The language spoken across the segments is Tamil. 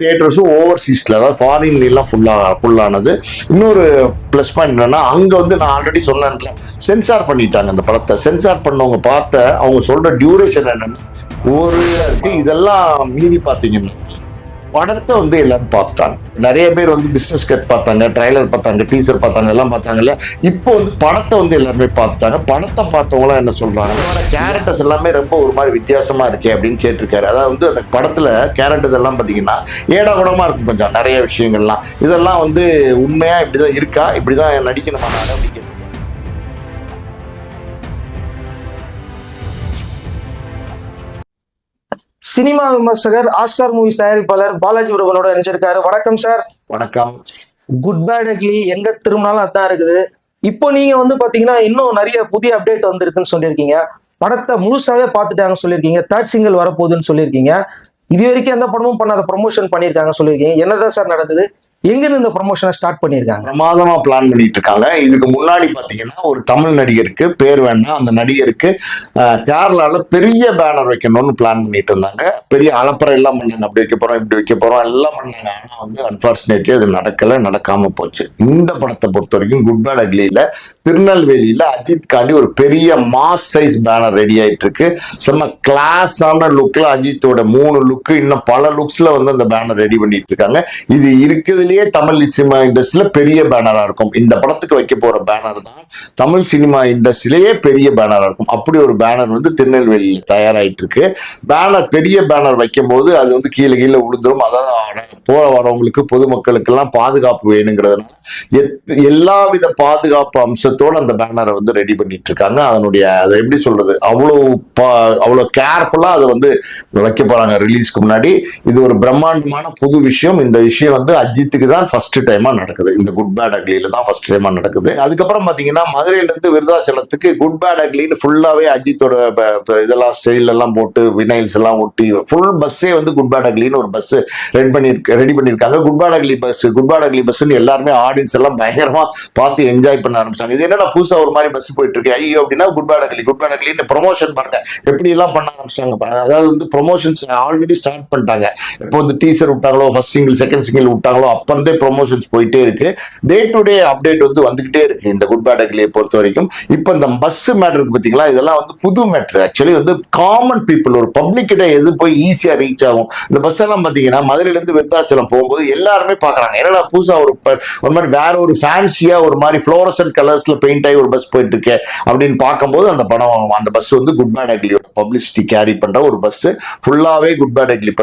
தேட்டர்ஸும் ஓவர்சீஸில் அதாவது ஃபாரின்லாம் ஃபுல்லாக ஃபுல்லானது இன்னொரு ப்ளஸ் பாயிண்ட் என்னென்னா அங்கே வந்து நான் ஆல்ரெடி சொன்னேன்ல சென்சார் பண்ணிட்டாங்க அந்த படத்தை. சென்சார் பண்ணவங்க பார்த்த அவங்க சொல்கிற டியூரேஷன் என்னென்னா ஒரு இதெல்லாம் மீறி பார்த்தீங்கன்னா படத்தை வந்து எல்லாரும் பார்த்துட்டாங்க. நிறைய பேர் வந்து பிஸ்னஸ் கட் பார்த்தாங்க ட்ரைலர் பார்த்தாங்க டீசர் பார்த்தாங்க எல்லாம் பார்த்தாங்கல்ல இப்போ வந்து படத்தை வந்து எல்லாருமே பார்த்துட்டாங்க. படத்தை பார்த்தவங்களாம் என்ன சொல்றாங்க? கேரக்டர்ஸ் எல்லாமே ரொம்ப ஒரு மாதிரி வித்தியாசமா இருக்கே அப்படின்னு கேட்டிருக்காரு. அதாவது வந்து அந்த படத்துல கேரக்டர்ஸ் எல்லாம் பார்த்தீங்கன்னா ஏடா இருக்கும் கொஞ்சம் நிறைய விஷயங்கள்லாம். இதெல்லாம் வந்து உண்மையா இப்படிதான் இருக்கா? இப்படிதான் நடிக்கணுமா நான் அப்படின்னு சினிமா விமர்சகர் ஆஸ்டார் மூவிஸ் தயாரிப்பாளர் பாலாஜி பிரபனோட நினைச்சிருக்காரு வணக்கம் சார் வணக்கம். குட் பேட் அக்லி எங்க திரும்பினாலும் அதான் இருக்குது. இப்போ நீங்க வந்து பாத்தீங்கன்னா இன்னும் நிறைய புதிய அப்டேட் வந்திருக்குன்னு சொல்லியிருக்கீங்க. படத்தை முழுசாவே பார்த்துட்டாங்க சொல்லியிருக்கீங்க. தேர்ட் சிங்கிள் வரப்போகுதுன்னு சொல்லியிருக்கீங்க. இது வரைக்கும் எந்த படமும் பண்ணாத ப்ரொமோஷன் பண்ணியிருக்காங்க சொல்லியிருக்கீங்க. என்னதான் சார் நடந்தது? எங்கிருந்து இந்த ப்ரொமோஷனை ஸ்டார்ட் பண்ணியிருக்காங்க? பிரமாதமா பிளான் பண்ணிட்டு இருக்காங்க இதுக்கு முன்னாடி பாத்தீங்கன்னா ஒரு தமிழ் நடிகருக்கு பேர் வேண்டாம் அந்த நடிகருக்கு கேரளால பெரிய பேனர் வைக்கணும்னு பிளான் பண்ணிட்டு இருந்தாங்க பெரிய அலப்பறை எல்லாம் பண்ணாங்க. அப்படி வைக்க போறோம் இப்படி வைக்க போறோம் எல்லாம் பண்ணாங்க. ஆனா வந்து அன்பார்ச்சுனேட்லி அது நடக்கல நடக்காம போச்சு. இந்த படத்தை பொறுத்த வரைக்கும் குட் பேட் அக்லியில திருநெல்வேலியில அஜித் காண்டி ஒரு பெரிய மாஸ் சைஸ் பேனர் ரெடி ஆயிட்டு இருக்கு செம்ம கிளாஸான லுக்ல அஜித்தோட மூணு லுக்கு இன்னும் பல லுக்ஸ்ல வந்து அந்த பேனர் ரெடி பண்ணிட்டு இருக்காங்க இது இருக்குது உண்மையிலேயே தமிழ் சினிமா இண்டஸ்ட்ரியில பெரிய பேனரா இருக்கும். இந்த படத்துக்கு வைக்க போற பேனர் தான் தமிழ் சினிமா இண்டஸ்ட்ரியிலேயே பெரிய பேனரா இருக்கும். அப்படி ஒரு பேனர் வந்து திருநெல்வேலியில் தயாராயிட்டு இருக்கு பேனர் பெரிய பேனர் வைக்கும் போது அது வந்து கீழே கீழே விழுந்துரும் அதாவது போல வரவங்களுக்கு பொதுமக்களுக்கு எல்லாம் பாதுகாப்பு வேணுங்கிறதுனால எத்- எல்லா வித பாதுகாப்பு அம்சத்தோட அந்த பேனரை வந்து ரெடி பண்ணிட்டு இருக்காங்க அதனுடைய அதை எப்படி சொல்றது? அவ்வளோ பா அவ்வளோ கேர்ஃபுல்லா அதை வந்து வைக்க போறாங்க ரிலீஸ்க்கு முன்னாடி. இது ஒரு பிரம்மாண்டமான புது விஷயம். இந்த விஷயம் வந்து அஜித் அஜித்துக்கு தான் ஃபர்ஸ்ட் டைமா நடக்குது. இந்த குட் பேட் அக்லியில தான் ஃபர்ஸ்ட் டைமா நடக்குது. அதுக்கப்புறம் பாத்தீங்கன்னா மதுரையில இருந்து விருதாச்சலத்துக்கு குட் பேட் அக்லின்னு ஃபுல்லாவே அஜித்தோட இதெல்லாம் ஸ்டைல் எல்லாம் போட்டு வினைல்ஸ் எல்லாம் ஒட்டி ஃபுல் பஸ்ஸே வந்து குட் பேட் அக்லின்னு ஒரு பஸ் ரெடி பண்ணி ரெடி பண்ணியிருக்காங்க Good Bad Ugly buzz Good Bad Ugly பஸ்ன்னு எல்லாருமே ஆடியன்ஸ் எல்லாம் பயங்கரமா பார்த்து என்ஜாய் பண்ண ஆரம்பிச்சாங்க. இது என்னடா புதுசா ஒரு மாதிரி பஸ் போயிட்டு இருக்கு? ஐயோ அப்படின்னா Good Bad Ugly Good Bad அக்லின்னு promotion பாருங்க. எப்படி எல்லாம் பண்ண ஆரம்பிச்சாங்க பாருங்க. அதாவது வந்து ப்ரொமோஷன்ஸ் ஆல்ரெடி ஸ்டார்ட் பண்ணிட்டாங்க. இப்போ வந்து டீசர் விட்டாங்களோ ஃபர்ஸ்ட் சிங்கிள் செகண்ட் சிங்கிள் விட்டாங்களோ அப்பறந்தே இருந்தே ப்ரொமோஷன்ஸ் போயிட்டே இருக்கு. டே டு டே அப்டேட் வந்து வந்துகிட்டே இருக்கு. இந்த குட் பேட் அக்லியை பொறுத்த வரைக்கும் இப்போ இந்த பஸ் மேட்ரு பார்த்தீங்களா இதெல்லாம் வந்து புது மேட்ரு ஆக்சுவலி வந்து காமன் பீப்புள் ஒரு பப்ளிக் கிட்ட எது போய் ஈஸியா ரீச் ஆகும்? இந்த பஸ் எல்லாம் பார்த்தீங்கன்னா மதுரையில இருந்து விருத்தாச்சலம் போகும்போது எல்லாருமே பார்க்கறாங்க என்னடா புதுசா ஒரு ஒரு மாதிரி வேற ஒரு ஃபேன்சியா ஒரு மாதிரி ஃப்ளோரசன்ட் கலர்ஸ்ல பெயிண்ட் ஆகி ஒரு பஸ் போயிட்டு இருக்கே அப்படின்னு பார்க்கும்போது அந்த படம் அந்த பஸ் வந்து குட் பேட் அக்லியோட பப்ளிசிட்டி கேரி பண்ற ஒரு பஸ் ஃபுல்லாவே குட் பேட் அக்லி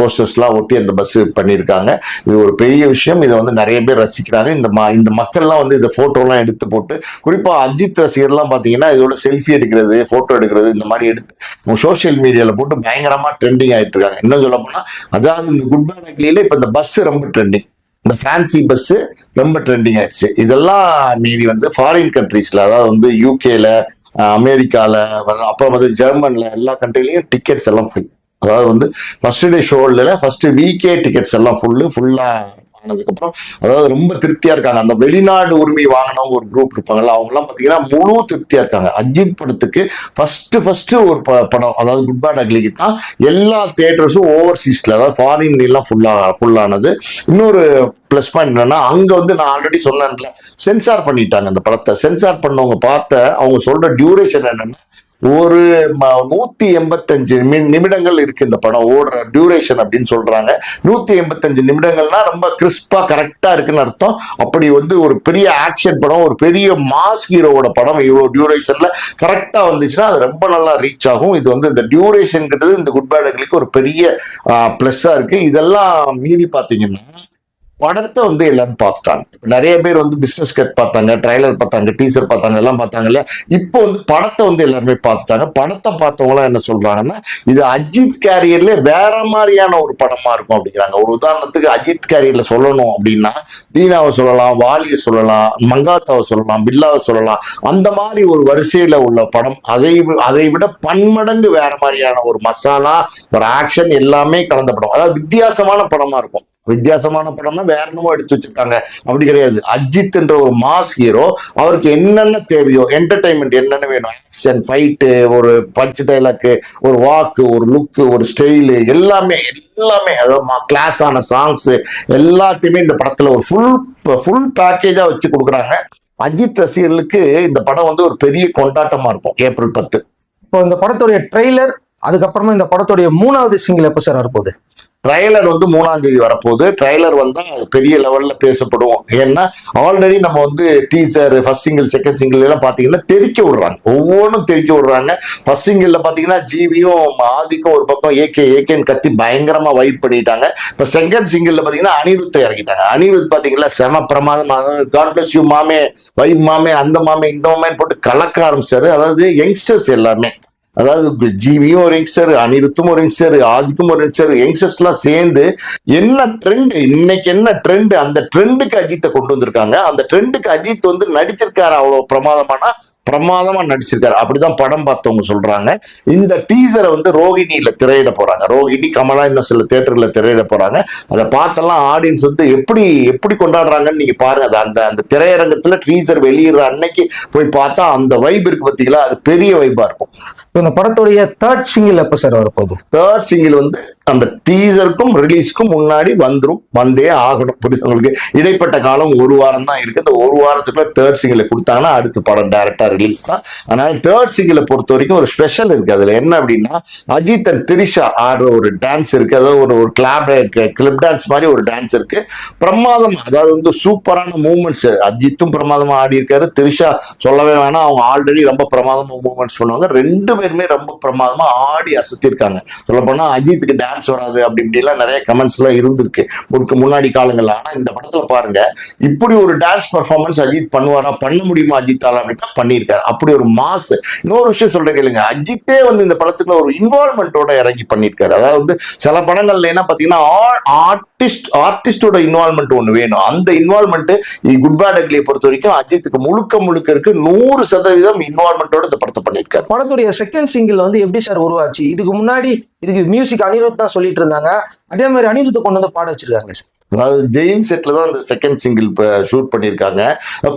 போஸ்டர்ஸ்லாம் ஒட்டி அந்த பஸ் பண்ணியிருக்காங்க இது ஒரு பெரிய விஷயம். இதை வந்து நிறைய பேர் ரசிக்கிறாங்க. இந்த ம- இந்த மக்கள்லாம் வந்து இந்த ஃபோட்டோலாம் எடுத்து போட்டு குறிப்பாக அஜித் ரசிகர்லாம் பார்த்தீங்கன்னா இதோட செல்ஃபி எடுக்கிறது ஃபோட்டோ எடுக்கிறது இந்த மாதிரி எடுத்து சோஷியல் மீடியாவில் போட்டு பயங்கரமாக ட்ரெண்டிங் ஆகிட்டு இருக்காங்க. என்ன சொல்ல போனால் அதாவது இந்த குட் பேட் அக்லியில இந்த பஸ் ரொம்ப ட்ரெண்டிங் இந்த ஃபேன்சி பஸ்ஸு ரொம்ப ட்ரெண்டிங் ஆயிடுச்சு. இதெல்லாம் மீறி வந்து ஃபாரின் கண்ட்ரீஸில் அதாவது வந்து யூகேல அமெரிக்காவில் அப்புறம் வந்து ஜெர்மனில் எல்லா கண்ட்ரிலையும் டிக்கெட்ஸ் எல்லாம் ஃப்ரீ அதாவது வந்து ஃபர்ஸ்ட் டே ஷோவில் ஃபர்ஸ்ட் வீக்கே டிக்கெட்ஸ் எல்லாம் ஃபுல்லு ஃபுல்லாக ஆனதுக்கப்புறம் அதாவது ரொம்ப திருப்தியா இருக்காங்க. அந்த வெளிநாடு உரிமை வாங்கினவங்க ஒரு குரூப் இருப்பாங்கல்ல அவங்க எல்லாம் பாத்தீங்கன்னா முழு திருப்தியா இருக்காங்க. அஜித் படத்துக்கு ஃபர்ஸ்ட் ஃபர்ஸ்ட் ஒரு ப- படம் அதாவது குட் பேட் அக்லிக்கு தான் எல்லா தேட்டர்ஸும் ஓவர்சீஸ்ல அதாவது ஃபாரின் எல்லாம் ஃபுல்லா ஃபுல்லானது இன்னொரு ப்ளஸ் பாயிண்ட் என்னன்னா அங்க வந்து நான் ஆல்ரெடி சொன்னேன்ல சென்சார் பண்ணிட்டாங்க அந்த படத்தை. சென்சார் பண்ணவங்க பார்த்த அவங்க சொல்ற டியூரேஷன் என்னன்னா ஒரு ம- நூத்தி எண்பத்தஞ்சு நிமிடங்கள் இருக்கு இந்த படம் ஓடுற டியூரேஷன் அப்படின்னு சொல்றாங்க. நூத்தி எண்பத்தஞ்சு நிமிடங்கள்னா ரொம்ப கிறிஸ்பா கரெக்டா இருக்குன்னு அர்த்தம். அப்படி வந்து ஒரு பெரிய ஆக்ஷன் படம் ஒரு பெரிய மாஸ் ஹீரோவோட படம் இவ்வளவு டியூரேஷன்ல கரெக்டா வந்துச்சுன்னா அது ரொம்ப நல்லா ரீச் ஆகும். இது வந்து இந்த டியூரேஷன்ங்கிறது இந்த குட் பேட் ஒரு பெரிய பிளஸ்ஸா இருக்கு. இதெல்லாம் மீறி பாத்தீங்கன்னா படத்தை வந்து எல்லாரும் பார்த்துட்டாங்க. இப்போ நிறைய பேர் வந்து பிசினஸ் கட் பார்த்தாங்க ட்ரைலர் பார்த்தாங்க டீசர் பார்த்தாங்க எல்லாம் பார்த்தாங்கல்ல. இப்போ வந்து படத்தை வந்து எல்லாருமே பார்த்துட்டாங்க. படத்தை பார்த்தவங்களாம் என்ன சொல்றாங்கன்னா இது அஜித் கேரியர்ல வேற மாதிரியான ஒரு படமா இருக்கும் அப்படிங்கிறாங்க. ஒரு உதாரணத்துக்கு அஜித் கேரியர்ல சொல்லணும் அப்படின்னா தீனாவை சொல்லலாம் வாலியை சொல்லலாம் மங்காத்தாவை சொல்லலாம் பில்லாவை சொல்லலாம். அந்த மாதிரி ஒரு வரிசையில உள்ள படம். அதை அதை விட பன்மடங்கு வேற மாதிரியான ஒரு மசாலா ஒரு ஆக்ஷன் எல்லாமே கலந்த படம். அதாவது வித்தியாசமான படமா இருக்கும். வித்தியாசமான படம்னா வேற என்னமோ எடுத்து வச்சிருக்காங்க. அப்படி கிடையாது. அஜித்ன்ற ஒரு மாஸ் ஹீரோ அவருக்கு என்னென்ன தேவையோ என்டர்டைன்மெண்ட் என்னென்ன வேணும்? ஆக்ஷன் ஃபைட்டு ஒரு பஞ்ச் டைலாக்கு ஒரு வாக்கு ஒரு லுக்கு ஒரு ஸ்டைலு எல்லாமே எல்லாமே அதாவது கிளாஸான சாங்ஸ் எல்லாத்தையுமே இந்த படத்துல ஒரு ஃபுல் ஃபுல் பேக்கேஜா வச்சு கொடுக்குறாங்க. அஜித் ரசிகர்களுக்கு இந்த படம் வந்து ஒரு பெரிய கொண்டாட்டமா இருக்கும் ஏப்ரல் பத்து. இப்போ இந்த படத்துடைய ட்ரெய்லர் அதுக்கப்புறமா இந்த படத்துடைய மூணாவது சிங்கிள் எப்போ சார் வரப்போகுது? ட்ரைலர் வந்து மூணாம் தேதி வரப்போகுது. ட்ரைலர் வந்து பெரிய லெவலில் பேசப்படும். ஏன்னா ஆல்ரெடி நம்ம வந்து teaser first single second single எல்லாம் பார்த்தீங்கன்னா தெறிக்க விடுறாங்க. ஒவ்வொன்றும் தெறிக்க விடுறாங்க. ஃபர்ஸ்ட் சிங்கிளில் பார்த்தீங்கன்னா ஜிவியும் ஆதிக்கும் ஒரு பக்கம் ஏகே ஏகேன்னு கத்தி பயங்கரமாக வைப் பண்ணிட்டாங்க. இப்போ செகண்ட் சிங்கிளில் பார்த்தீங்கன்னா அனிருத்தை இறக்கிட்டாங்க. அனிருத் பார்த்தீங்களா செம பிரமாதமாக காட் பிளஸ் யூ மாமே வைப் மாமே அந்த மாமே இந்த மாமே போட்டு கலக்க ஆரம்பிச்சிட்டாரு. அதாவது யங்ஸ்டர்ஸ் எல்லாமே. அதாவது ஜிவியும் ஒரு யங்ஸ்டர் அனிருத்தும் ஒரு யங்ஸ்டர் ஆதிக்கும் ஒரு யங்ஸ்டர் யங்ஸ்டர்ஸ் எல்லாம் சேர்ந்து என்ன ட்ரெண்ட் இன்னைக்கு என்ன ட்ரெண்ட் அந்த ட்ரெண்டுக்கு அஜித்தை கொண்டு வந்திருக்காங்க. அந்த ட்ரெண்டுக்கு அஜித் வந்து நடிச்சிருக்காரு அவ்வளவு பிரமாதமானா? பிரமாதமா நடிச்சிருக்காரு. அப்படிதான் படம் பார்த்தவங்க சொல்றாங்க. இந்த டீசரை வந்து ரோகிணியில திரையிட போறாங்க. ரோகிணி கமலா இன்னும் சில தேட்டர்ல திரையிட போறாங்க. அதை பார்த்தெல்லாம் ஆடியன்ஸ் வந்து எப்படி எப்படி கொண்டாடுறாங்கன்னு நீங்க பாருங்க. அந்த அந்த திரையரங்கத்துல டீசர் வெளியிடுற அன்னைக்கு போய் பார்த்தா அந்த வைப் இருக்கு பார்த்தீங்களா அது பெரிய வைப்பா இருக்கும். இப்போ இந்த படத்துடைய தேர்ட் சிங்கிள் எப்போ சார் வரப்போகுது? தேர்ட் சிங்கிள் வந்து அந்த டீசருக்கும் ரிலீஸ்க்கும் முன்னாடி வந்துடும் வந்தே ஆகணும். புரியுது உங்களுக்கு? இடைப்பட்ட காலம் ஒரு வாரம் தான் இருக்கு. இந்த ஒரு வாரத்துக்குள்ள தேர்ட் சிங்கிளை கொடுத்தாங்கன்னா அடுத்த படம் டேரக்டா ரிலீஸ் தான். அதனால தேர்ட் சிங்கிளை பொறுத்த வரைக்கும் ஒரு ஸ்பெஷல் இருக்கு. அதுல என்ன அப்படின்னா அஜித் அண்ட் திரிஷா ஆடுற ஒரு டான்ஸ் இருக்கு. அதாவது ஒரு ஒரு கிளாப் கிளிப் டான்ஸ் மாதிரி ஒரு டான்ஸ் இருக்கு. பிரமாதம் அதாவது வந்து சூப்பரான மூமெண்ட்ஸ் அஜித்தும் பிரமாதமா ஆடி இருக்காரு திரிஷா சொல்லவே வேணாம். அவங்க ஆல்ரெடி ரொம்ப பிரமாதமா மூமெண்ட்ஸ் பண்ணுவாங்க. ரெண்டு பேருமே ரொம்ப பிரமாதமா ஆடி அசத்திருக்காங்க. சொல்ல போனா அஜித்துக்கு டான்ஸ் வராது அப்படி இப்படிலாம் நிறைய கமெண்ட்ஸ் எல்லாம் இருந்திருக்கு. முற்கு முன்னாடி காலங்கள்ல. ஆனா இந்த படத்துல பாருங்க இப்படி ஒரு டான்ஸ் பர்ஃபார்மன்ஸ் அஜித் பண்ணுவாரா பண்ண முடியுமா அஜித்தால அப்படின்னா பண்ணியிருக்காரு. அப்படி ஒரு மாஸ் இன்னொரு விஷயம் சொல்ற கேளுங்க அஜித்தே வந்து இந்த படத்துக்குள்ள ஒரு இன்வால்மெண்ட்டோட இறங்கி பண்ணியிருக்காரு. அதாவது வந்து சில படங்கள்ல என்ன பாத்தீங்கன்னா ஆர்டிஸ்ட் ஆர்டிஸ்டோட இன்வால்மெண்ட் ஒன்று வேணும். அந்த இன்வால்மெண்ட் குட் பேட் அக்லியை பொறுத்த வரைக்கும் அஜித்துக்கு முழுக்க முழுக்க இருக்கு. நூறு சதவீதம் இன்வால்மெண்ட்டோட இந்த படத்தை பண்ணியிருக்காரு. படத்துடைய செகண்ட் சிங்கிள் வந்து எப்படி சார் உருவாச்சு. இதுக்கு முன்னாடி இதுக்கு மியூசிக் அனிருத் தான் சொல்லிட்டு இருந்தாங்க. அதே மாதிரி அனிருத்தை கொண்டு வந்து பாட வச்சிருக்காங்க. சார் அதாவது ஜெயின் செட்ல தான் இந்த செகண்ட் சிங்கிள் ஷூட் பண்ணியிருக்காங்க.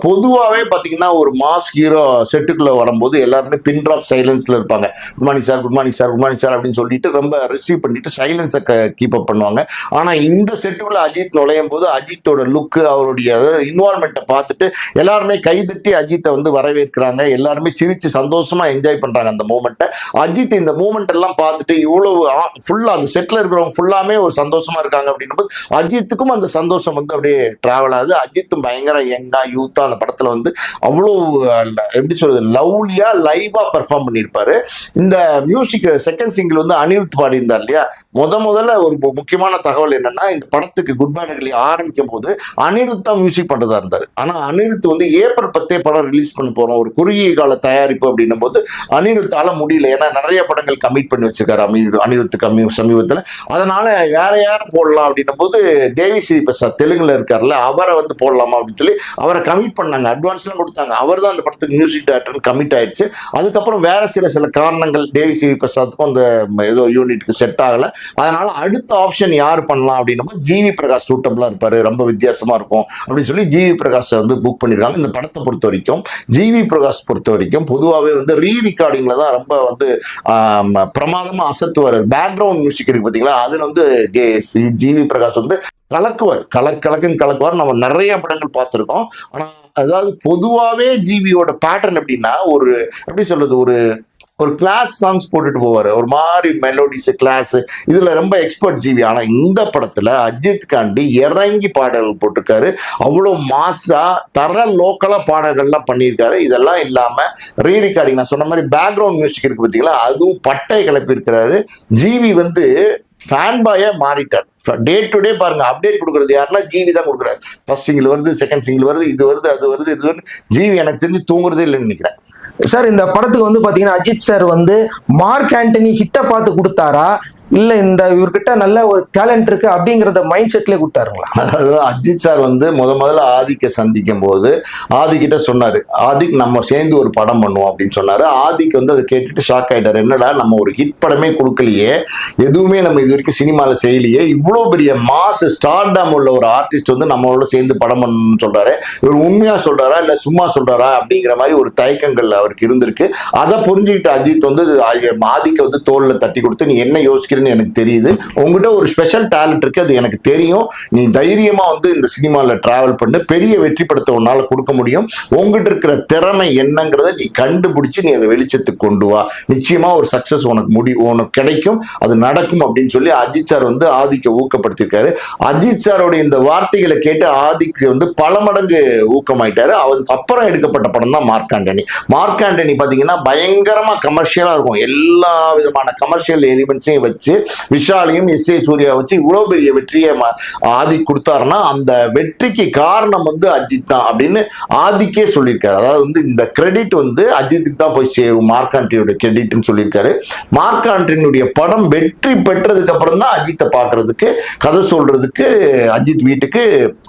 பொதுவாகவே பார்த்தீங்கன்னா ஒரு மாஸ் ஹீரோ செட்டுக்குள்ள வரும்போது எல்லாருமே பின் ட்ராப் சைலன்ஸில் இருப்பாங்க. Good morning sir good morning sir good morning sir அப்படின்னு சொல்லிட்டு ரொம்ப ரிசீவ் பண்ணிட்டு சைலன்ஸை கீப் அப் பண்ணுவாங்க. ஆனால் இந்த செட்டுக்குள்ள அஜித் நுழையும் போது அஜித்தோட லுக்கு அவருடைய இன்வால்மெண்ட்டை பார்த்துட்டு எல்லாருமே கைதட்டி அஜித்தை வந்து வரவேற்கிறாங்க. எல்லாருமே சிரித்து சந்தோஷமாக என்ஜாய் பண்ணுறாங்க அந்த மூமெண்ட்டை அஜித் இந்த மூமெண்ட் எல்லாம் பார்த்துட்டு இவ்வளவு ஃபுல்லாக அந்த செட்டில் இருக்கிறவங்க ஃபுல்லாமே ஒரு சந்தோஷமாக இருக்காங்க அப்படின்னும் போது அஜித்துக்கும் அந்த சந்தோஷம் வந்து அப்படியே டிராவல் ஆகுது. அஜித்தும் பயங்கர யங்கா யூத்தா அந்த படத்தில் வந்து அவ்வளோ எப்படி சொல்றது லவ்லியா லைவா பெர்ஃபார்ம் பண்ணியிருப்பாரு. இந்த மியூசிக் செகண்ட் சிங்கிள் வந்து அனிருத் பாடியிருந்தார் இல்லையா? முத முதல்ல ஒரு முக்கியமான தகவல் என்னன்னா இந்த படத்துக்கு குட் பேடுகளை ஆரம்பிக்கும் போது அனிருத் தான் மியூசிக் பண்ணுறதா இருந்தார். ஆனால் அனிருத் வந்து ஏப்ரல் பத்தே படம் ரிலீஸ் பண்ண போறோம். ஒரு குறுகிய கால தயாரிப்பு அப்படின்னும் போது அனிருத்தால முடியல. ஏன்னா நிறைய படங்கள் கமிட் பண்ணி வச்சிருக்காரு அமீர் அனிருத் கம்மி சமீபத்துல. அதனால வேற யார போடலாம் அப்படின்னும் போது தேவி ஸ்ரீ பிரசாத் தெலுங்குல இருக்கார்ல அவரை வந்து போடலாமா அப்படின்னு சொல்லி அவரை கமிட் பண்ணாங்க. அட்வான்ஸ்லாம் கொடுத்தாங்க. அவர் தான் அந்த படத்துக்கு மியூசிக் டேரக்டர்னு கமிட் ஆயிடுச்சு. அதுக்கப்புறம் வேற சில சில காரணங்கள் தேவி ஸ்ரீ பிரசாத்துக்கும் அந்த ஏதோ யூனிட்டுக்கு செட் ஆகல. அதனால அடுத்த ஆப்ஷன் யார் பண்ணலாம் அப்படின்னா ஜிவி பிரகாஷ் சூட்டபிளா இருப்பாரு. ரொம்ப வித்தியாசமா இருக்கும் அப்படின்னு சொல்லி ஜிவி பிரகாஷை வந்து புக் பண்ணிருக்காங்க. இந்த படத்தை பொறுத்த வரைக்கும் ஜிவி பிரகாஷ் பொறுத்த வரைக்கும் பொதுவாகவே வந்து ரீ ரெக்கார்டிங்ல தான் ரொம்ப வந்து பிரமாதமாக அசத்துவார். பேக்ரவுண்ட் மியூசிக் இருக்கு பாத்தீங்களா? அதுல வந்து ஜிவி பிரகாஷ் வந்து கலக்குவார். கலக் கலக்குன்னு கலக்குவார் நம்ம நிறைய படங்கள் பார்த்துருக்கோம். ஆனால் அதாவது பொதுவாகவே ஜிவியோட பேட்டர்ன் எப்படின்னா ஒரு எப்படி சொல்றது ஒரு ஒரு கிளாஸ் சாங்ஸ் போட்டுட்டு போவார். ஒரு மாதிரி மெலோடிஸ் கிளாஸ் இதில் ரொம்ப எக்ஸ்பர்ட் ஜிவி. ஆனால் இந்த படத்தில் அஜித் காண்டி இறங்கி பாடல்கள் போட்டிருக்காரு. அவ்வளோ மாசாக தர லோக்கலாக பாடல்கள்லாம் பண்ணியிருக்காரு. இதெல்லாம் இல்லாமல் ரீ ரெக்கார்டிங் நான் சொன்ன மாதிரி பேக்ரவுண்ட் மியூசிக் இருக்குது பார்த்தீங்களா அதுவும் பட்டை கிளப்பியிருக்கிறாரு. ஜிவி வந்து ஃபேன் பாயா மாறிட்டார் டே டு டே பாருங்க அப்டேட் கொடுக்குறது யாருன்னா ஜிவி தான் கொடுக்குறாரு. ஃபர்ஸ்ட் சிங்கிள் வருது செகண்ட் சிங்கிள் வருது இது வருது அது வருது இது வருது ஜிவி எனக்கு தெரிஞ்சு தூங்குறதே இல்லைன்னு நினைக்கிறேன். சார் இந்த படத்துக்கு வந்து பாத்தீங்கன்னா அஜித் சார் வந்து மார்க் ஆண்டனி ஹிட்டை பார்த்து கொடுத்தாரா? இல்ல இந்த இவர்கிட்ட நல்ல ஒரு டேலண்ட் இருக்கு அப்படிங்கறத மைண்ட் செட்லயே கொடுத்தாருங்களா? அதாவது அஜித் சார் வந்து முத முதல்ல ஆதிக்க சந்திக்கும் போது ஆதிக்கிட்ட சொன்னாரு ஆதிக் நம்ம சேர்ந்து ஒரு படம் பண்ணுவோம் அப்படின்னு சொன்னாரு. ஆதிக் வந்து அதை கேட்டுட்டு ஷாக் ஆயிட்டாரு. என்னடா நம்ம ஒரு ஹிட் படமே கொடுக்கலையே. எதுவுமே நம்ம இது வரைக்கும் சினிமாவில் செய்யலையே. இவ்வளோ பெரிய மாஸ் ஸ்டார்டம் உள்ள ஒரு ஆர்டிஸ்ட் வந்து நம்மளோட சேர்ந்து படம் பண்ணணும்னு சொல்றாரு. இவர் உண்மையா சொல்றாரா இல்ல சும்மா சொல்றாரா? அப்படிங்கிற மாதிரி ஒரு தயக்கங்கள் அவருக்கு இருந்திருக்கு. அதை புரிஞ்சுக்கிட்டு அஜித் வந்து ஆதிக்க வந்து தோல்ல தட்டி கொடுத்து நீ என்ன இருக்குன்னு எனக்கு தெரியுது. உங்ககிட்ட ஒரு ஸ்பெஷல் டேலண்ட் இருக்கு அது எனக்கு தெரியும். நீ தைரியமா வந்து இந்த சினிமாவில் டிராவல் பண்ணு. பெரிய வெற்றி படத்தை உன்னால கொடுக்க முடியும். உங்ககிட்ட இருக்கிற திறமை என்னங்கிறத நீ கண்டுபிடிச்சு நீ அதை வெளிச்சத்துக்கு கொண்டு வா. நிச்சயமா ஒரு சக்சஸ் உனக்கு முடி உனக்கு கிடைக்கும். அது நடக்கும் அப்படின்னு சொல்லி அஜித் சார் வந்து ஆதிக்க ஊக்கப்படுத்தியிருக்காரு. அஜித் சாரோட இந்த வார்த்தைகளை கேட்டு ஆதிக்கு வந்து பல மடங்கு ஊக்கமாயிட்டாரு. அதுக்கு அப்புறம் எடுக்கப்பட்ட படம் தான் மார்க் ஆண்டனி. மார்க் ஆண்டனி பாத்தீங்கன்னா பயங்கரமா கமர்ஷியலா இருக்கும். எல்லா விதமான கமர்ஷியல் எலிமெண்ட்ஸையும் வச்சு விஷாலையும் எஸ் ஏ சூர்யா வச்சு இவ்வளவு பெரிய வெற்றியை ஆதி கொடுத்தாருன்னா அந்த வெற்றிக்கு காரணம் வந்து அஜித் தான் அப்படின்னு ஆதிக்கே சொல்லியிருக்காரு. அதாவது வந்து இந்த கிரெடிட் வந்து அஜித்துக்கு தான் போய் சேரும். மார்க்காண்டியோட கிரெடிட்னு சொல்லியிருக்காரு. மார்க்காண்டினுடைய படம் வெற்றி பெற்றதுக்கு அப்புறம் தான் அஜித்தை பார்க்கறதுக்கு கதை சொல்றதுக்கு அஜித் வீட்டுக்கு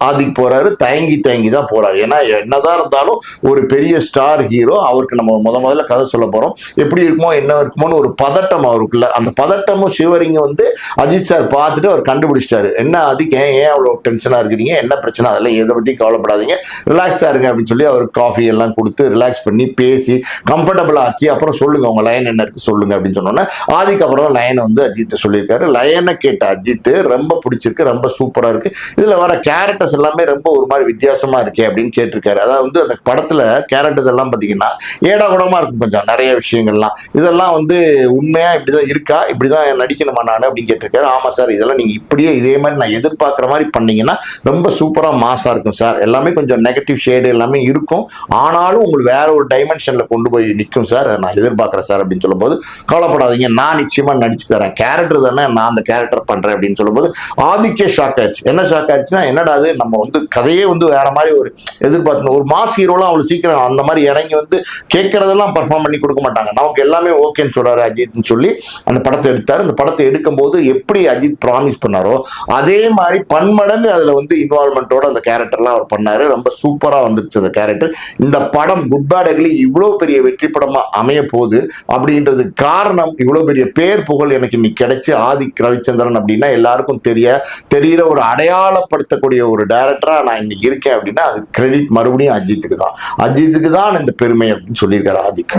ஆதிக் போறாரு. தயங்கி தயங்கி தான் போறாரு. ஏன்னா என்னதான் இருந்தாலும் ஒரு பெரிய ஸ்டார் ஹீரோ அவருக்கு நம்ம முத முதல்ல கதை சொல்ல போறோம். எப்படி இருக்குமோ என்ன இருக்குமோன்னு ஒரு பதட்டம் அவருக்குள்ள. அந்த பதட்டமும் சிவரிங்க வந்து அஜித் சார் பார்த்துட்டு அவர் கண்டுபிடிச்சிட்டாரு. என்ன அதுக்கு ஏன் ஏன் அவ்வளோ டென்ஷனாக இருக்கிறீங்க என்ன பிரச்சனை? அதெல்லாம் எதை பத்தி கவலைப்படாதீங்க. ரிலாக்ஸாக இருங்க அப்படின்னு சொல்லி அவர் காஃபி எல்லாம் கொடுத்து ரிலாக்ஸ் பண்ணி பேசி கம்ஃபர்டபுள் ஆக்கி அப்புறம் சொல்லுங்க உங்கள் லைன் என்ன இருக்கு சொல்லுங்க அப்படின்னு சொன்னோன்னே ஆதிக்கு அப்புறம் லைனை வந்து அஜித் சொல்லியிருக்காரு. லைனை கேட்ட அஜித் ரொம்ப பிடிச்சிருக்கு ரொம்ப சூப்பரா இருக்கு. இதுல வர கேரக்டர்ஸ் எல்லாமே ரொம்ப ஒரு மாதிரி வித்தியாசமா இருக்கே அப்படின்னு கேட்டிருக்காரு. அதாவது வந்து அந்த படத்துல கேரக்டர்ஸ் எல்லாம் பாத்தீங்கன்னா ஏடா கூடமா இருக்கும் கொஞ்சம் நிறைய விஷயங்கள்லாம். இதெல்லாம் வந்து உண்மையா இப்படிதான் இருக்கா? இப்படி தான் நடிக்கணுமா நான் அப்படின்னு கேட்டிருக்காரு. ஆமா சார் இதெல்லாம் நீங்க இப்படியே இதே மாதிரி நான் எதிர்பார்க்குற மாதிரி பண்ணீங்கன்னா ரொம்ப சூப்பரா மாசா இருக்கும் சார். எல்லாமே கொஞ்சம் நெகட்டிவ் ஷேடு எல்லாமே இருக்கும். ஆனாலும் உங்களுக்கு வேற ஒரு டைமென்ஷன்ல கொண்டு போய் நிற்கும் சார். நான் எதிர்பார்க்குறேன் சார் அப்படின்னு சொல்லும்போது கவலைப்படாதீங்க. நான் நிச்சயமா நடிச்சு தரேன். கேரக்டர் தானே நான் அந்த கேரக்டர் பண்றேன் அப்படின்னு சொல்லும்போது ஆதிக்கே ஷாக் ஆயிடுச்சு என்ன ஷாக் ஆயிடுச்சுன்னா என்னடா அது? நம்ம வந்து கதையே வந்து வேற மாதிரி ஒரு எதிர்பார்க்கணும். ஒரு மாஸ் ஹீரோலாம் அவ்வளவு சீக்கிரம் அந்த மாதிரி இறங்கி வந்து கேட்கறதெல்லாம் பர்ஃபார்ம் பண்ணி கொடுக்க மாட்டாங்க. நமக்கு எல்லாமே ஓகேன்னு சொல்றாரு அஜித்னு சொல்லி அந்த படத்தை எடுத்தார். அந்த படத்தை எடுக்கும்போது எப்படி அஜித் ப்ராமிஸ் பண்ணாரோ அதே மாதிரி பன்மடங்கு அதில் வந்து இன்வால்மெண்ட்டோட அந்த கேரக்டர்லாம் அவர் பண்ணார். ரொம்ப சூப்பராக வந்துச்சு அந்த கேரக்டர் இந்த படம் குட் பேட் அக்லி பெரிய வெற்றி படமா அமைய போகுது அப்படின்றது காரணம் இவ்வளோ பெரிய பேர் புகழ் எனக்கு இன்னைக்கு கிடைச்சி. ஆதி ரவிச்சந்திரன் அப்படின்னா எல்லாருக்கும் தெரிய தெரிகிற ஒரு அடையாளப்படுத்தக்கூடிய ஒரு டேரக்டராக நான் இன்னைக்கு இருக்கேன் அப்படின்னா அது கிரெடிட் மறுபடியும் அஜித்துக்கு தான். அஜித்துக்கு தான் இந்த பெருமை அப்படின்னு சொல்லியிருக்காரு ஆதிக்.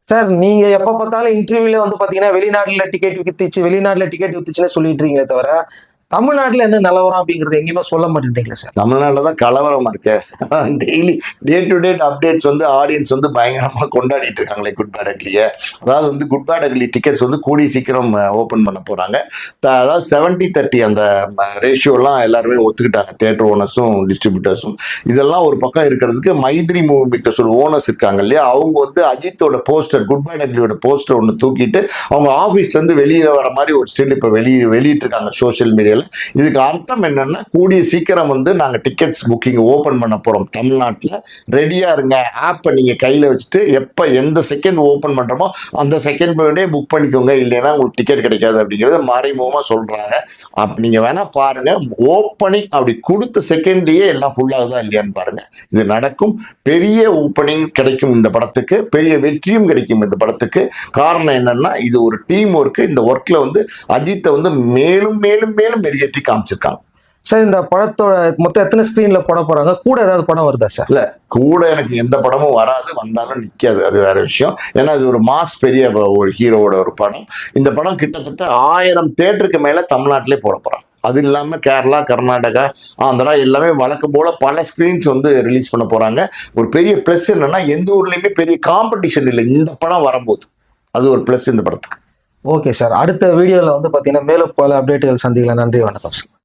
சார் நீங்க எப்ப பார்த்தாலும் இன்டர்வியூல வந்து பாத்தீங்கன்னா வெளிநாட்டுல டிக்கெட் வித்துச்சு வெளிநாட்டுல டிக்கெட் வித்துச்சுன்னு சொல்லிட்டு இருக்கீங்களே தவிர தமிழ்நாட்டில் என்ன நிலவரம் அப்படிங்கிறது எங்கேயுமே சொல்ல மாட்டேங்கிறீங்களா சார்? தமிழ்நாட்டில் தான் கலவரமாக இருக்கு. Daily day to date updates வந்து ஆடியன்ஸ் வந்து பயங்கரமாக கொண்டாடிட்டு இருக்காங்களே குட் பேட் அக்லியை அதாவது வந்து குட் பேட் அக்லி டிக்கெட்ஸ் வந்து கூடி சீக்கிரம் ஓப்பன் பண்ண போகிறாங்க அதாவது செவன்ட்டி தேர்ட்டி அந்த ரேஷியோலாம் எல்லாருமே ஒத்துக்கிட்டாங்க. தேட்டர் ஓனர்ஸும் டிஸ்ட்ரிபியூட்டர்ஸும் இதெல்லாம் ஒரு பக்கம் இருக்கிறதுக்கு மைத்ரி மூவி பிக்கஸ் ஒரு ஓனர்ஸ் இருக்காங்க இல்லையா? அவங்க வந்து அஜித்தோட போஸ்டர் குட் பேட் அக்லியோட போஸ்டர் ஒன்று தூக்கிட்டு அவங்க ஆஃபீஸ்லேருந்து வெளியில் வர மாதிரி ஒரு ஸ்டில் இப்போ வெளியே வெளியிட்டிருக்காங்க சோஷியல் மீடியாவில் இதுக்கு அர்த்தம் என்னன்னா கூடிய சீக்கிரம் வந்து நாங்கள் டிக்கெட்ஸ் புக்கிங் ஓப்பன் பண்ண போகிறோம் தமிழ்நாட்டில். ரெடியாக இருங்க. ஆப்பை நீங்கள் கையில் வச்சுட்டு எப்போ எந்த செகண்ட் ஓப்பன் பண்ணுறோமோ அந்த செகண்ட் போய்டே புக் பண்ணிக்கோங்க. இல்லைன்னா உங்களுக்கு டிக்கெட் கிடைக்காது அப்படிங்கிறத மறைமுகமாக சொல்கிறாங்க அப்போ நீங்கள் வேணால் பாருங்கள் ஓப்பனிங் அப்படி கொடுத்த செகண்ட்லேயே எல்லாம் ஃபுல்லாகுதா இல்லையான்னு பாருங்கள் இது நடக்கும். பெரிய ஓப்பனிங் கிடைக்கும் இந்த படத்துக்கு. பெரிய வெற்றியும் கிடைக்கும் இந்த படத்துக்கு. காரணம் என்னன்னா இது ஒரு டீம் ஒர்க்கு இந்த ஒர்க்ல வந்து அஜித்தை வந்து மேலும் மேலும் மேலும் மெருகேற்றி காமிச்சிருக்காங்க சார் இந்த படத்தோட மொத்தம் எத்தனை ஸ்கிரீன்ல போட போறாங்க? கூட ஏதாவது படம் வருதா சார் இல்ல கூட எனக்கு எந்த படமும் வராது வந்தாலும் நிக்காது. அது வேற விஷயம். ஏன்னா அது ஒரு மாஸ் பெரிய ஒரு ஹீரோவோட ஒரு படம். இந்த படம் கிட்டத்தட்ட ஆயிரம் தேட்டருக்கு மேல தமிழ்நாட்டிலே போட போறாங்க. அது இல்லாம கேரளா கர்நாடகா ஆந்திரா எல்லாமே வழக்கம் போல பல ஸ்கிரீன்ஸ் வந்து ரிலீஸ் பண்ண போறாங்க. ஒரு பெரிய ப்ளஸ் என்னன்னா எந்த ஊர்லயுமே பெரிய காம்படிஷன் இல்லை. இந்த படம் வரும்போது. அது ஒரு ப்ளஸ் இந்த படத்துக்கு. ஓகே சார் அடுத்த வீடியோவில் வந்து பார்த்தீங்கன்னா மேலும் பல அப்டேட்டுகள் சந்திக்கலாம். நன்றி வணக்கம் சார்